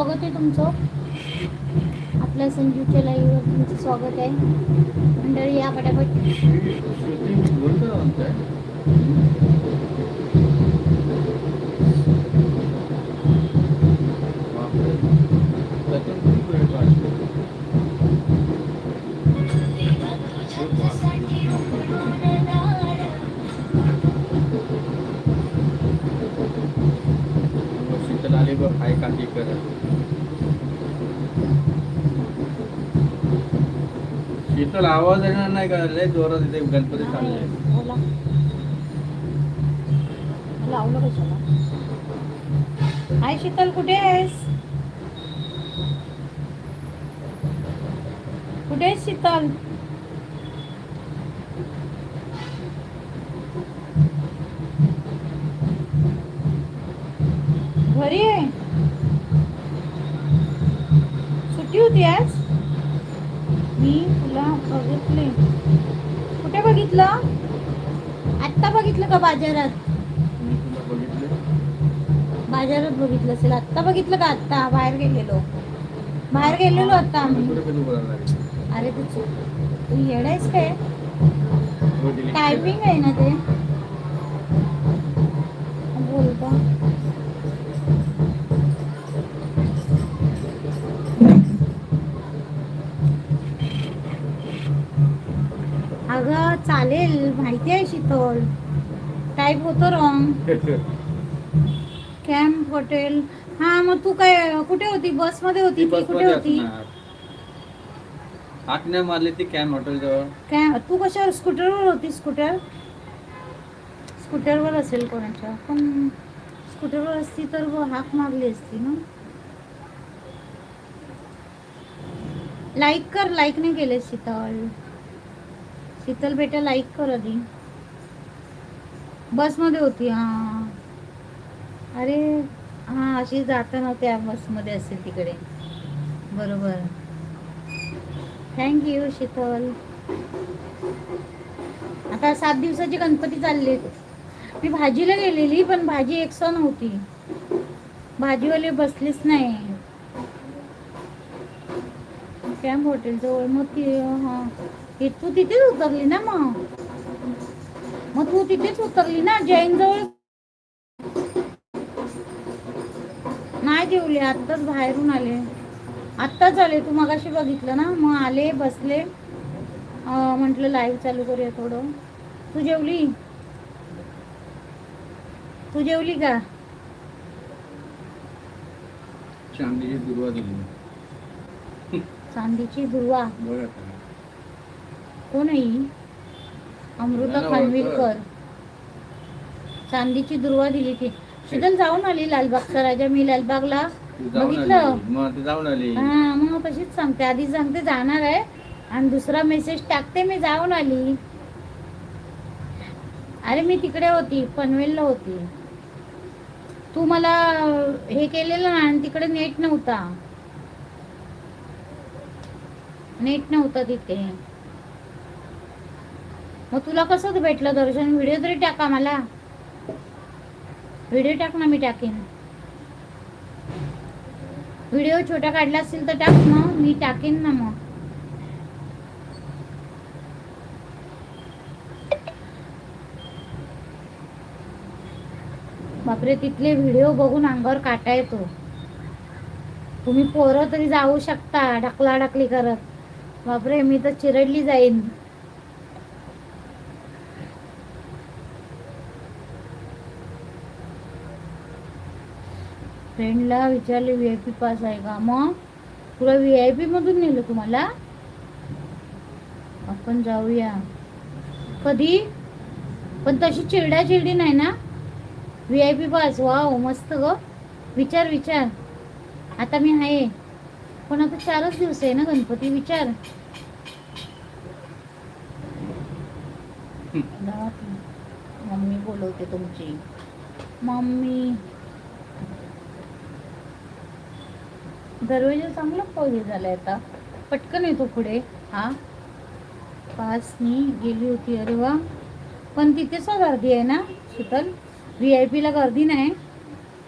स्वागत आहे तुमचं. आपल्या संजूच्या लाईव्हवर तुमचं स्वागत आहे. मंडळी या पटापट. बघ करत शीतल आवाज येणार नाही का? लय जोरात इथे गणपती चालले लावलं कशाला हाय शीतल कुठे आहेस? कुठे आहेस शीतल घरी आहे सुट्टी होती आज मी तुला बघितले कुठे बघितलं आत्ता बघितलं का बाजारात? मी तुला बाजारात बघितलं असेल. आत्ता बघितलं का? आत्ता बाहेर गेलेलो. बाहेर गेलेलो आता आम्ही. कुठे कधी बोलायला अरे तू चु- तू येडायस काय? हो, delete टायपिंग आहे ना ते. बोलता. का टाईप होतो रॉंग. Camp hotel. हा मग तू काय कुठे होती? बसमध्ये होती ती कुठे होती? नाही मारली ती कॅन हॉटेल जवळ काय तू कशावर स्कूटरवर होती स्कूटर? स्कूटरवर असेल कोणाच्या पण स्कूटरवर असती तर व हाक मारली असती ना. लाईक कर लाईक नाही केले शीतल शीतल बेटा लाईक कर आधी. बसमध्ये होती हा. अरे हा अशी जाताना त्या बसमध्ये असेल तिकडे. बरोबर. Thank you Sheetal. आता सात दिवसाचे गणपती चालले. मी भाजीला गेलेली पण भाजी एक सण नव्हती भाजीवाले बसलीच नाही. कॅम्प हॉटेल जवळ मग ती हा. तू तिथेच उतरली ना मग? मग तू तिथेच उतरली ना जैन जवळ नाही जेवले आत्ताच बाहेरून आले. आत्ताच आले तू मगाशी बघितलं ना? मग आले बसले. म्हटलं लाईव्ह चालू करूया थोडं. तू जेवली? तू जेवली का? चांदीची दुर्वा दिली. चांदीची दुर्वा. कोण आहे? अमृता खानविलकर. चांदीची दुर्वा दिली ती. शीतल जाऊन आली लालबागचा राजा. मी लालबागला बघितलं आली. मग ती जाऊन आली. हा मग तशीच सांगते. आधी सांगते जाणार आहे. आणि दुसरा मेसेज टाकते मी जाऊन आली. अरे मी तिकडे होती पनवेलला होती. तू मला हे केलेलं ना आणि तिकडे नेट नव्हता. नेट नव्हता तिथे. मग तुला कसं भेटलं दर्शन? व्हिडिओ तरी टाका मला. व्हिडिओ टाक ना मी टाकेन. व्हिडिओ छोटा काढला असेल तर टाक मग मी टाकेन ना मग. बापरे तिथले व्हिडिओ बघून अंगावर काटा येतो. तुम्ही पोरं तरी जाऊ शकता ढकला ढकली करत. बापरे मी तर चिरडली जाईन. फ्रेंडला विचारले व्ही आय पी पास आहे का? मग? तुला व्ही आय पी मधून नेलं तुम्हाला? आपण जाऊया. कधी? पण तशी चिरडा चिरडी नाही ना? V I P pass wow मस्त ग. विचार विचार. आता मी आहे. पण आता चारच दिवस आहे ना गणपती? विचार. मम्मी बोलवते तुमची. मम्मी. दरवाजा चांगला पाऊस झालाय आता. पटकन येतो पुढे. हा. पासनी गेली होती अरे वा. पण तिथेच गर्दी आहे ना शीतल व्ही आय पीला गर्दी नाही.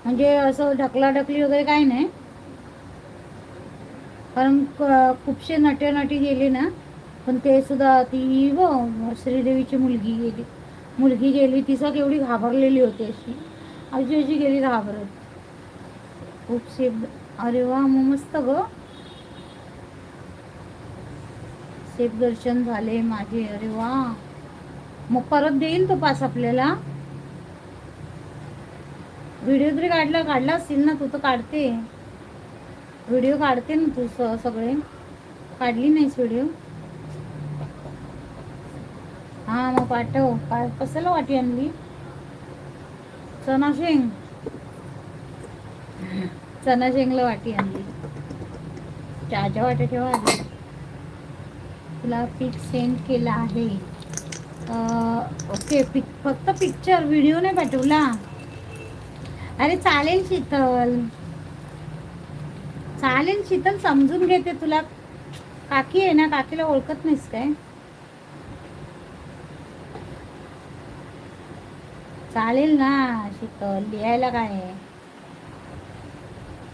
म्हणजे असं ढकला ढकली वगैरे काही नाही. कारण खूपसे खूपशे गेले ना पण ते सुद्धा ती व श्रीदेवीची मुलगी गेली. मुलगी गेली ती सग केवढी घाबरलेली होती अशी. अशी अशी गेली घाबरत. खूपशे अरे वा मग मस्त ग. सेफ दर्शन झाले माझे अरे वा. मग परत देईल तो पास आपल्याला? व्हिडिओ तरी काढला काढला असतील ना तू तर काढते. व्हिडिओ काढते ना तू सगळे. काढली नाहीस व्हिडिओ? हा मग पाठव. काय कशाला वाटी आणली? चना शेंग चना शेंगला वाटी आणली. चहाच्या वाट्या ठेवा आली तुला पिक सेंड केला आहे. ओके पिक फक्त पिक्चर व्हिडिओ नाही पाठवला. अरे चालेल शीतल. चालेल शीतल समजून घेते तुला. काकी आहे ना काकीला ओळखत नाहीस काय? चालेल ना शीतल लिहायला काय आहे?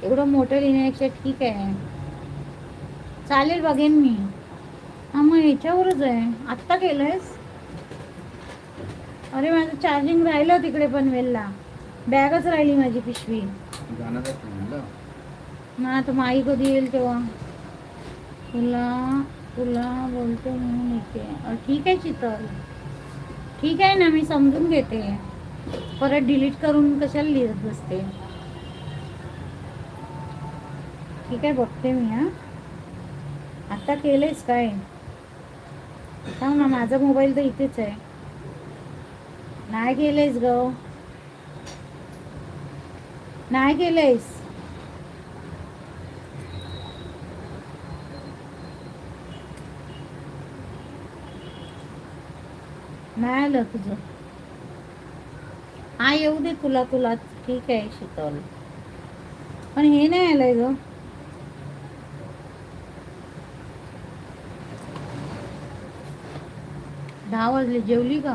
एवढं मोठं लिहिण्यापेक्षा ठीक आहे. चालेल बघेन मी. हा मग ह्याच्यावरच आहे. आत्ता केलंयस? अरे माझं चार्जिंग राहिलं तिकडे पनवेलला बॅगच राहिली माझी पिशवी. मग आता माई कधी येईल तेव्हा? तुला तुला बोलते म्हणून येते. ठीक आहे शीतल ठीक आहे ना मी समजून घेते. परत डिलीट करून कशाला लिहित बसते? ठीक आहे बघते मी हा. आता केलंयस काय? सांग ना माझा मोबाईल तर इथेच आहे. नाही केलंयस ग. नाही केलंयस? नाही आलं तुझं. हा येऊ दे तुला तुला. ठीक आहे शीतल. पण हे नाही आलंय ग. दहा वाजले जेवली का?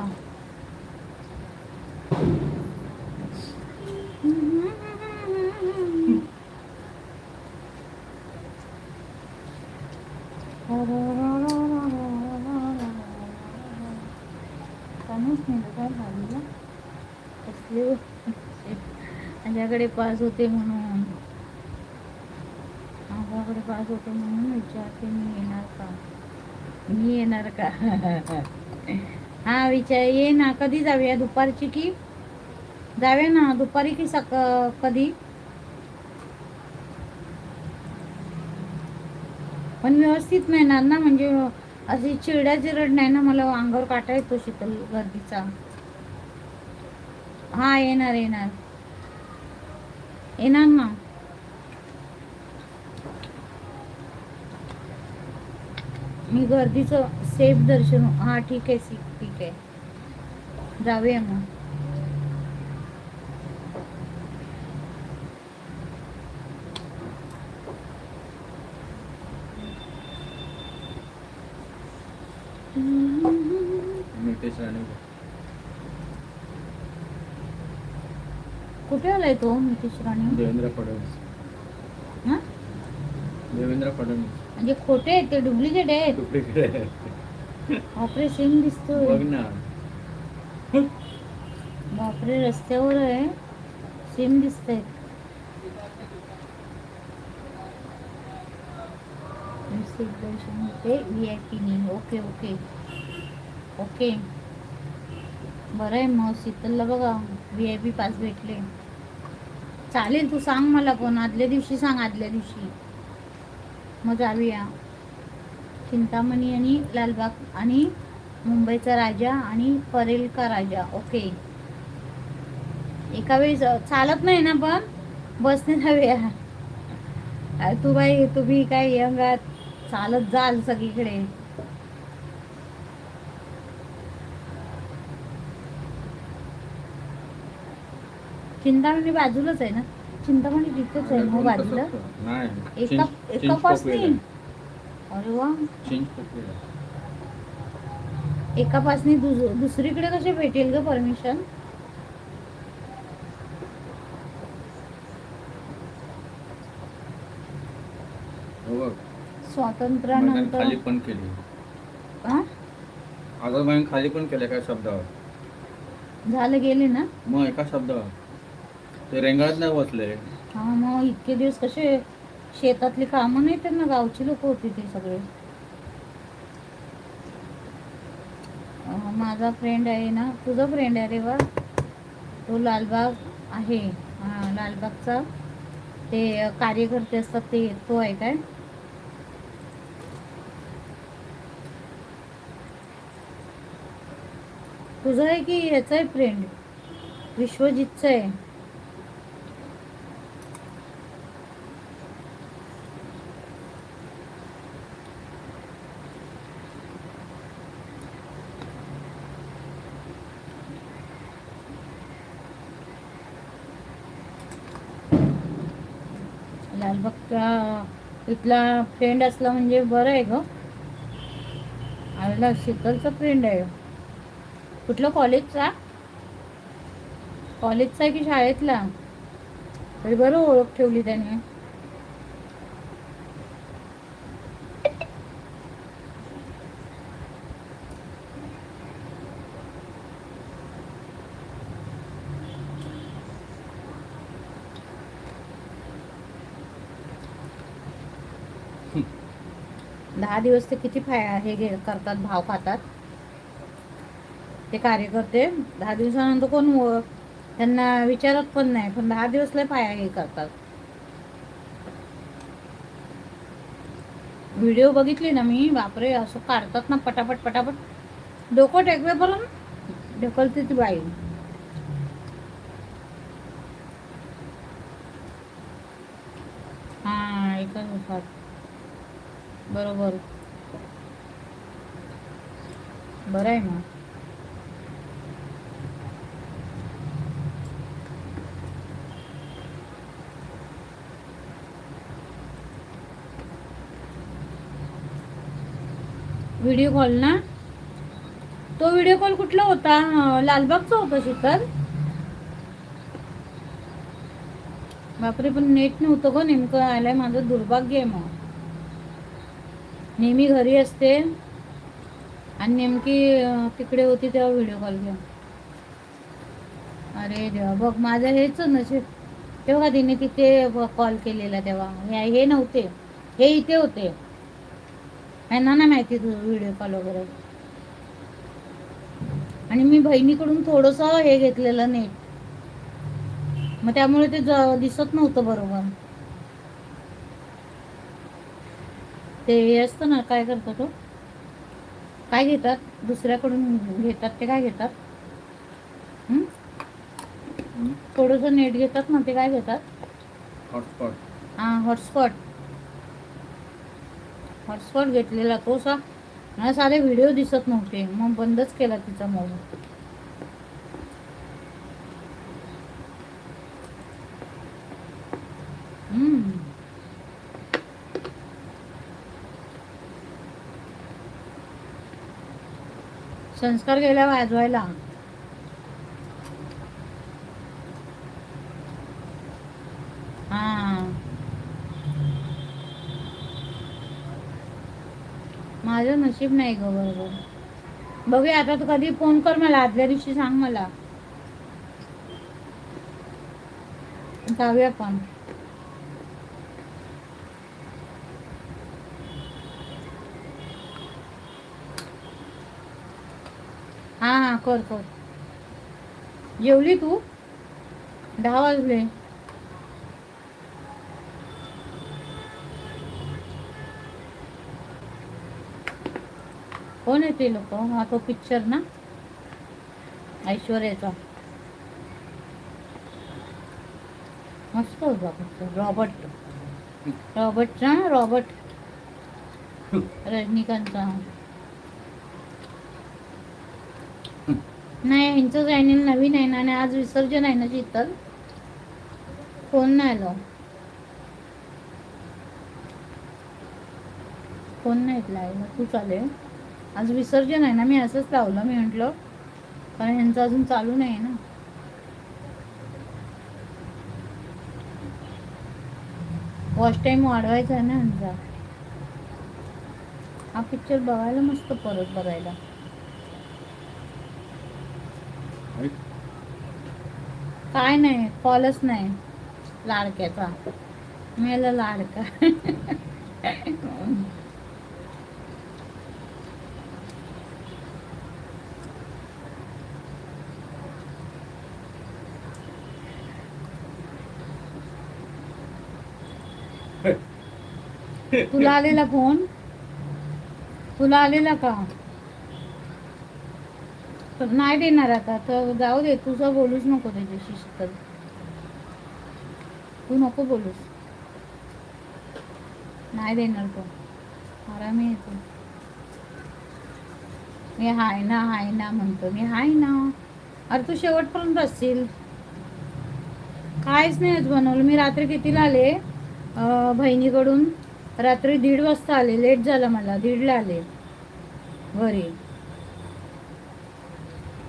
माझ्याकडे पास होते म्हणून. माझ्याकडे पास होते म्हणून विचारते मी येणार का? मी येणार का? हा विचार ये ना. कधी जाऊया दुपारची की? जाऊया ना. दुपारी की सक कधी? पण व्यवस्थित मिळणार ना. म्हणजे अशी चिरड्या चिरड नाही ना. मला अंगावर काटा येतो शीतल गर्दीचा. हा येणार येणार. येणार ना. मी गर्दीचं सेफ दर्शन हा ठीक आहे सी ठीक आहे. जाऊया मग. कुठे आलाय तो नितीश राणे? देवेंद्र फडणवीस. हा? देवेंद्र फडणवीस. म्हणजे खोटे आहेत ते डुप्लिकेट आहेत. डुप्लिकेट बापरे बघ दिसतोय. ना. बापरे रस्त्यावर आहे. सिम दिसतंय. V I P okay okay okay बरं आहे मग. शीतलला बघा. व्ही आय पी पास भेटले. चालेल तू सांग मला पण. आदल्या दिवशी सांग आदल्या दिवशी. मग जाऊया. चिंतामणी आणि लालबाग आणि मुंबईचा राजा आणि परेल का राजा. ओके. एका वेळेस चालत नाही ना पण? बसने जाऊया. तू बाई तुम्ही काय यंग चालत जाल सगळीकडे. चिंतामणी बाजूलाच आहे ना? चिंतामणी तिथेच आहे मग बाजूला. एका एका पासनी पोकळीला. अरे वा. एका पासनी दुस- दुसरीकडे कसे भेटेल ग परमिशन? हो स्वातंत्र्यानंतर खाली पण केली. हा? खाली पण केलं एका शब्दावर. झालं गेले ना? मग एका शब्दावर. ते रेंगाळत नाही बसले. हा मग इतके दिवस कसे शेतातली कामं नाही त्यांना गावची लोक होती ते सगळे. माझा फ्रेंड आहे ना तुझा फ्रेंड आहे रे वा. तो लालबाग आहे. लालबागचा. ते कार्यकर्ते असतात ते तो आहे काय? तुझं आहे की याचा आहे फ्रेंड विश्वजितचा आहे. भक्त इथला फ्रेंड असला म्हणजे बरं आहे ग. आला शीतलचा फ्रेंड आहे. कुठलं कॉलेजचा कॉलेजचा आहे की शाळेतला? तरी बरं ओळख ठेवली त्याने. दहा दिवस ते किती फाय हे घे करतात भाव खातात ते कार्यकर्ते दहा दिवसानंतर कोण त्यांना विचारत पण नाही पण दहा दिवस लय पाया हे करतात. व्हिडिओ बघितली ना मी बापरे असं काढतात ना पटापट पटापट. डोकं टेकवेपर्यंत ढकलते ती बाई. हा एकच दिवसात. बरोबर. बरं आहे मग. व्हिडिओ कॉल ना? तो व्हिडिओ कॉल कुठला होता? लालबागचा होता शीतल बापरे पण नेट नव्हतं ग नेमकं. आलंय माझं दुर्भाग्य आहे मग. नेहमी घरी असते. आणि नेमकी तिकडे होती तेव्हा व्हिडिओ कॉल घेऊन. अरे देवा बघ माझं हेच नशीब. तेव्हा तिने तिथे कॉल केलेला तेव्हा? हे हे नव्हते. हे इथे होते. यांना नाही माहिती तुझं व्हिडिओ कॉल वगैरे. आणि मी बहिणीकडून थोडस हे घेतलेलं नेट मग त्यामुळे ते ज- दिसत नव्हतं बरोबर. ते हे असतं ना काय करतो तो? काय घेतात? दुसऱ्याकडून घेतात ते काय घेतात? थोडंसं नेट घेतात ना ते काय घेतात? हॉटस्पॉट. हा हॉटस्पॉट. हॉटस्पॉट घेतलेला तो सा मला सारे व्हिडिओ दिसत नव्हते. मग बंदच केला तिचा मोबाईल. संस्कार गेला वाजवायला. हा. माझं नशीब नाही ग बरोबर. बघूया आता तू कधी फोन कर मला आदल्या दिवशी सांग मला. जाऊया पण हा हा कर कर. जेवली तू? दहा वाजले. कोण आहे ते लोक? हा तो पिक्चर ना? ऐश्वर्याचा. मस्त होता पिक्चर रॉबर्ट. रॉबर्टचा रॉबर्ट. रजनीकांतचा. नाही यांचं चॅनल नवीन आहे ना आणि आज विसर्जन आहे ना शीतल फोन नाही आलो. फोन नाही लावला तू चालेल आज विसर्जन आहे ना मी असंच लावलं मी म्हटलं कारण यांचं अजून चालू नाही ना. वॉच टाईम वाढवायचा आहे ना यांचा. हा पिक्चर बघायला मस्त परत बघायला. काय नाही कॉलच नाही. लाडक्याचा. मेला लाडका. तुला आलेला फोन? तुला आलेला का? नाही देणार आता तर जाऊ दे तुझं बोलूच नको त्याच्याशी शीतल तू नको बोलूस. नाही देणार तो. आरामी येतो मी हाय ना हाय ना म्हणतो मी हाय ना. अरे तू शेवटपर्यंत असशील. काहीच नाही आज बनवलं. मी रात्री कितीला आले? बहिणीकडून. रात्री दीड वाजता आले. लेट झालं मला. दीडला आले. घरी.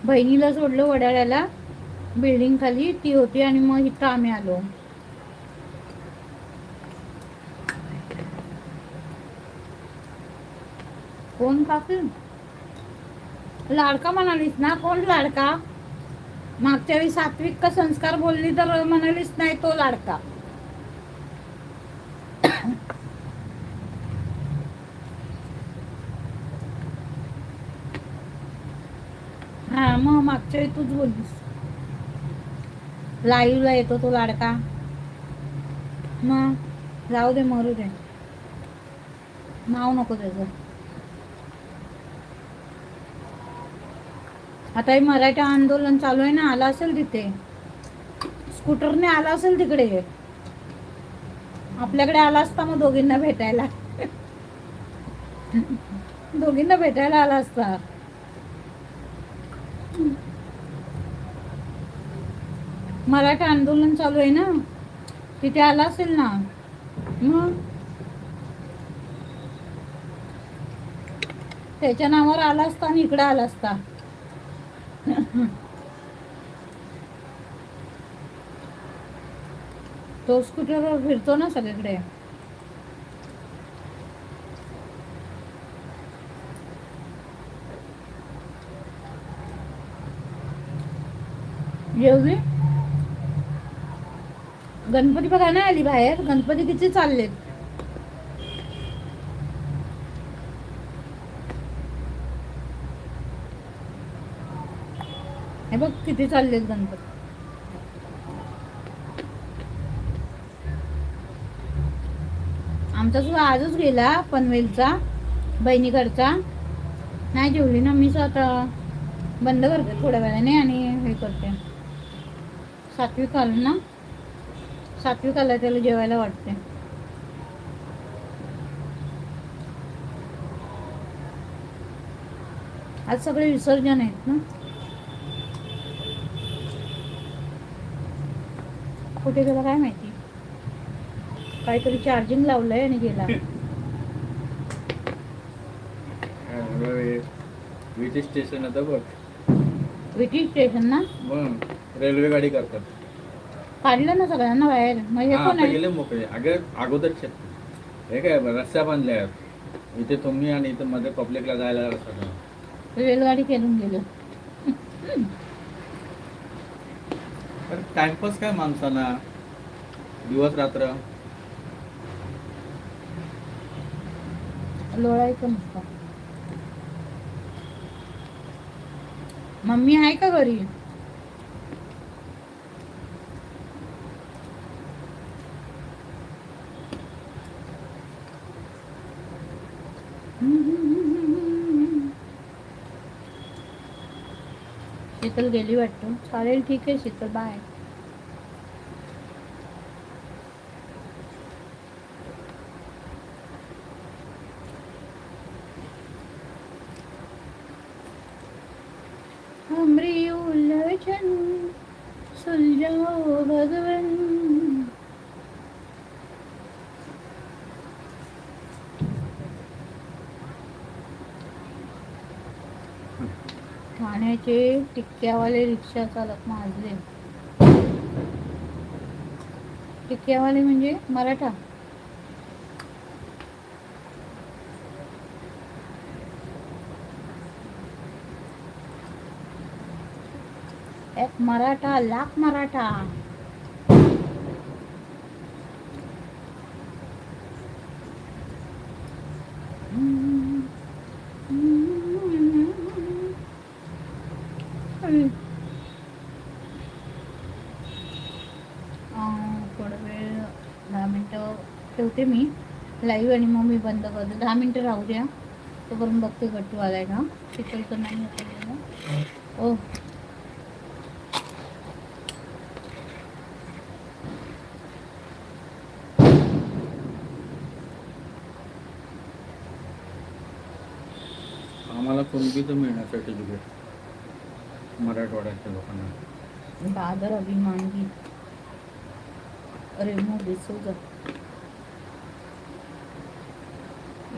बहिणीला सोडलं वडाळ्याला. बिल्डिंग खाली ती होती आणि मग इथं आम्ही आलो. कोण काकी लाडका म्हणालीस ना कोण लाडका? मागच्या वेळी सात्विक का संस्कार बोलली तर म्हणालीस नाही तो लाडका. हा मग मागच्या वेळी तूच बोललीस. लाईव्हला येतो तो लाडका. मग जाऊ दे मरू दे. नाव नको त्याचं. आता हे मराठी आंदोलन चालू आहे ना आला असेल तिथे. स्कूटरने आला असेल तिकडे. आपल्याकडे आला असता मग दोघींना भेटायला. दोघींना भेटायला आला असता. मराठा आंदोलन चालू आहे ना तिथे आला असेल ना मग? त्याच्या नावावर आला असता आणि इकडे आला असता. तो स्कूटरवर फिरतो ना सगळीकडे. जेवली गणपती बघा नाही आली बाहेर. गणपती किती चाललेत. हे बघ किती चाललेत गणपती. आमचा सुद्धा आजच गेला पनवेलचा बहिणीकडचा नाही जेवली ना मी आता बंद करते थोड्या वेळाने आणि हे करते. सातवी आलं ना? सात्विक आला त्याला जेवायला वाटते आज सगळे विसर्जन आहेत ना? कुठे गेला काय माहिती? काहीतरी चार्जिंग लावलंय आणि गेला. विटी स्टेशन आता बघ. विटी स्टेशन ना? मग रेल्वे गाडी करतात. काढलं ना सगळ्यांना बाहेर. मग हे हा, कोण आता आहे? गेले मोकळे. अगं अगोदरचे हे काय रस्त्या बांधल्या. आहेत इथे तुम्ही आणि इथे मध्ये पब्लिकला जायला रस्ता नाही. रेलगाडी केलून गेलं. टाइमपास काय माणसाला? दिवस रात्र? लोळायचं नुसतं मम्मी आहे का घरी? शीतल गेली वाटतं. चालेल ठीक आहे शीतल बाय टिक्क्यावाले रिक्षा चालक माजले टिक्क्यावाले म्हणजे मराठा. एक मराठा लाख मराठा. आणि मग मी बंद करतो दहा मिनिटं राहू द्या. तोपर्यंत बघते गट्टू आलाय का? चिकल तर नाही होत ओ आम्हाला कुणबी तर मिळणार सर्टिफिकेट मराठवाड्याच्या लोकांना. दादर अभिमान. गीत अरे मग दिसू जा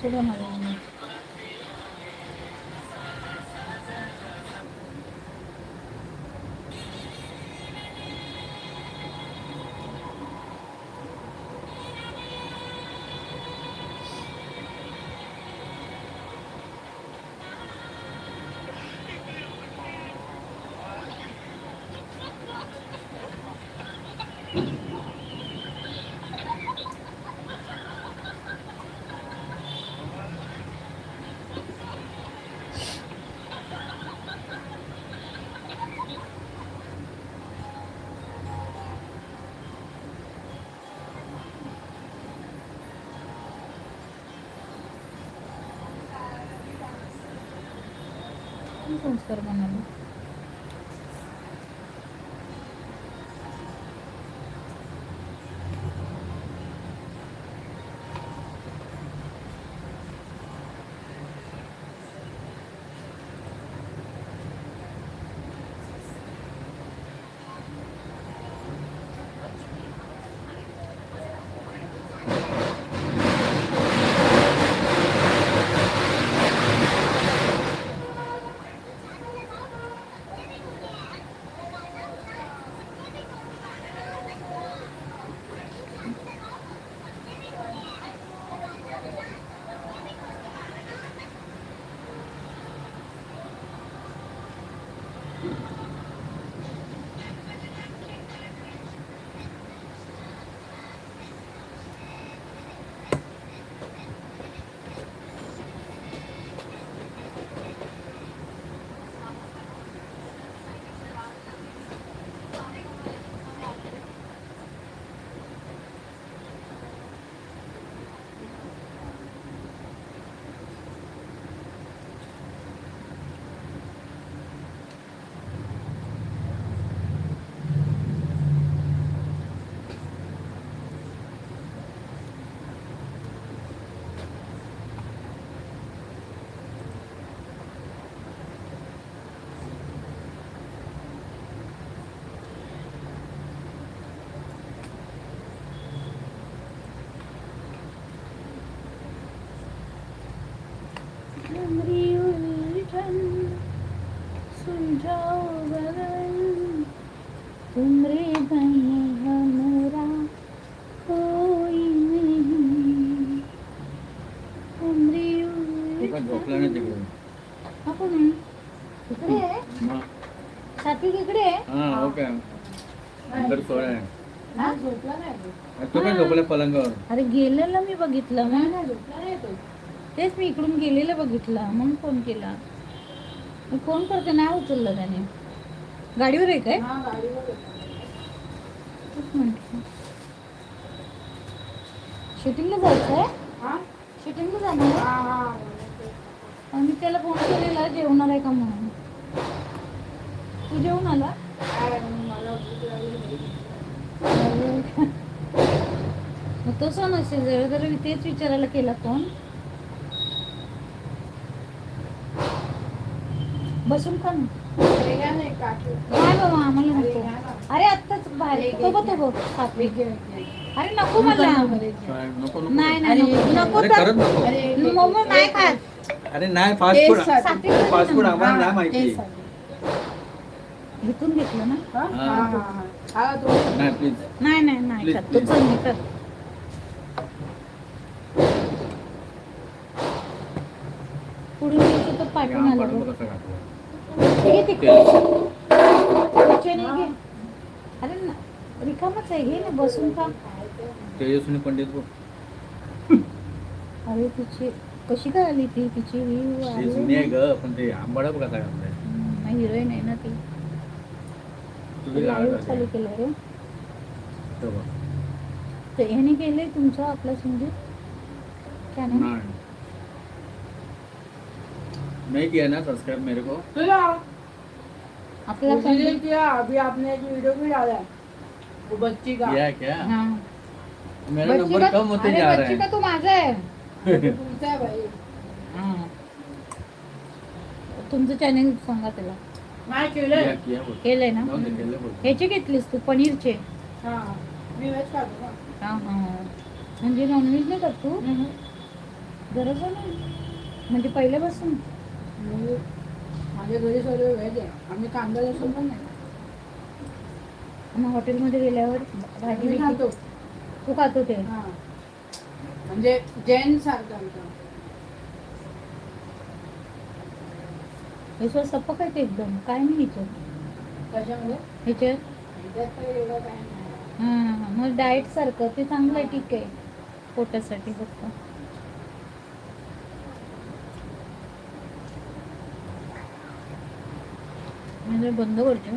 Serum. नमस्कार म्हणाले. इकडं ना इकडे आहे. इकडे आहे. अरे गेलेलं मी बघितलं तेच मी इकडून गेलेलं बघितलं मग फोन केला. फोन करते नाही उचललं त्याने. गाडीवर आहे काय? हा, शूटिंगला जायचं आहे शूटिंगला जाणार? मी त्याला फोन केलेला जेवणार आहे का म्हणून? तू जेवून आला? नाही. मग तसं नसेल जरा जरा मी तेच विचारायला केला फोन. बसून का ना अरे घ्या ना एक काठी. काय बाबा आम्हाला अरे नको. अरे आत्ताच बाहेर. तो बघ तो. अरे नको मला. काय, नको नको. नाही नाही नको. तर नाही खात. अरे नाही फास्ट तेच फूडसाठी. फूड आम्हाला हा, नाही तेच माहिती. घेतून घेतलं ना हा? हा. हा, हा, हा. तो- नाही प्लीज नाही नाही नाही Please, खात तू please. मी पुढे गेलं तर पाठवून आलं बघ. कसं घातलं? घे ते तेल. खुर्च्याने घे अरे ना रिकामच आहे घे ना बसून का तेजस्विनी पंडित बघ. अरे तिची कशी काय आली ती? तिची ती जुनी आहे ग पण ते आंबाडा बघ घातलाय हिरोईन आहे ना ती. तुझी लाईव्ह चालू केलं रे. तो बघ. ते ह्याने केलंय तुमचं आपला सिंधू क्या नाही. नाही नहीं किया ना सब्सक्राइब मेरे को? तुला? आपला इसीलिए पण- किया? अभी आपने एक वीडियो भी डाला है. वो बच्ची का. किया क्या? हा. मेरा बच्ची नंबर का- कम होते अरे जा बच्ची रहा का है तू माझा आहे तुमचा चॅनल सांगा त्याला. नाही किया केलंय ना? केलं. ह्याचे घेतलीस तू पनीरचे. हा मी खातो ना. हा हा. म्हणजे नॉनव्हेज नाही करत तू. गरज नाही म्हणजे पहिल्यापासून? मी- माझ्या घरी सर्व व्हेज आहे. आम्ही कांदा लसूण पण नाही. मग हॉटेलमध्ये गेल्यावर भाजी मी बिजी- खातो. तू खातो ते? हा. म्हणजे जैन सारखं. सप्पक आहे ते एकदम. काय नाही ह्याच्यात त्याच्यामध्ये ह्याच्यात त्यात काही एवढं काय नाही. हा हा. मग डाएट सारखं. ते चांगलं आहे ठीक आहे. पोटासाठी फक्त. म्हणजे बंद करते.